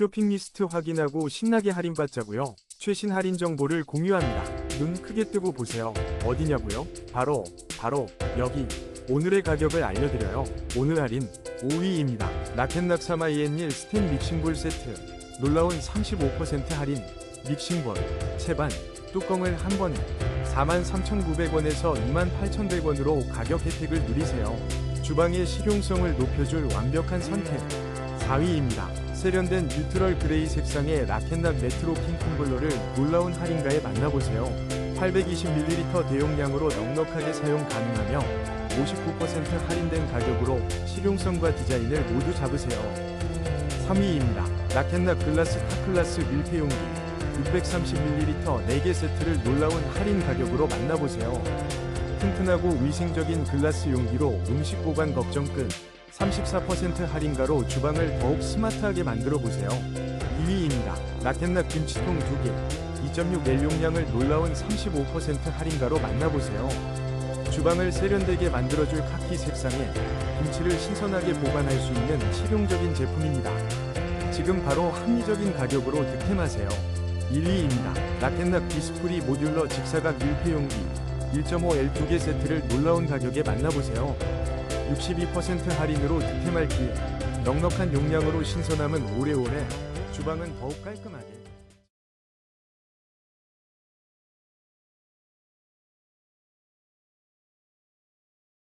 쇼핑 리스트 확인하고 신나게 할인받자고요. 최신 할인 정보를 공유합니다. 눈 크게 뜨고 보세요. 어디냐고요? 바로 바로 여기. 오늘의 가격을 알려드려요. 오늘 할인 5위입니다. 라켓낙 사마 이엔일 스텐 믹싱볼 세트. 놀라운 35% 할인. 믹싱볼, 채반, 뚜껑을 한 번에 43,900원에서 28,100원으로 가격 혜택을 누리세요. 주방의 실용성을 높여줄 완벽한 선택. 4위입니다. 세련된 뉴트럴 그레이 색상의 라켓낙 레트로 킹 텀블러를 놀라운 할인가에 만나보세요. 820ml 대용량으로 넉넉하게 사용 가능하며 59% 할인된 가격으로 실용성과 디자인을 모두 잡으세요. 3위입니다. 라켓낙 글라스 탑클라스 밀폐용기 630ml 4개 세트를 놀라운 할인 가격으로 만나보세요. 튼튼하고 위생적인 글라스 용기로 음식 보관 걱정 끝. 34% 할인가로 주방을 더욱 스마트하게 만들어 보세요. 2위입니다. 라켓낙 김치통 2개. 2.6L 용량을 놀라운 35% 할인가로 만나보세요. 주방을 세련되게 만들어줄 카키 색상에 김치를 신선하게 보관할 수 있는 실용적인 제품입니다. 지금 바로 합리적인 가격으로 득템하세요. 1위입니다. 라켓낙 디스프리 모듈러 직사각 밀폐용기 1.5L 2개 세트를 놀라운 가격에 만나보세요. 62% 할인으로 득템할 기회. 넉넉한 용량으로 신선함은 오래오래, 주방은 더욱 깔끔하게.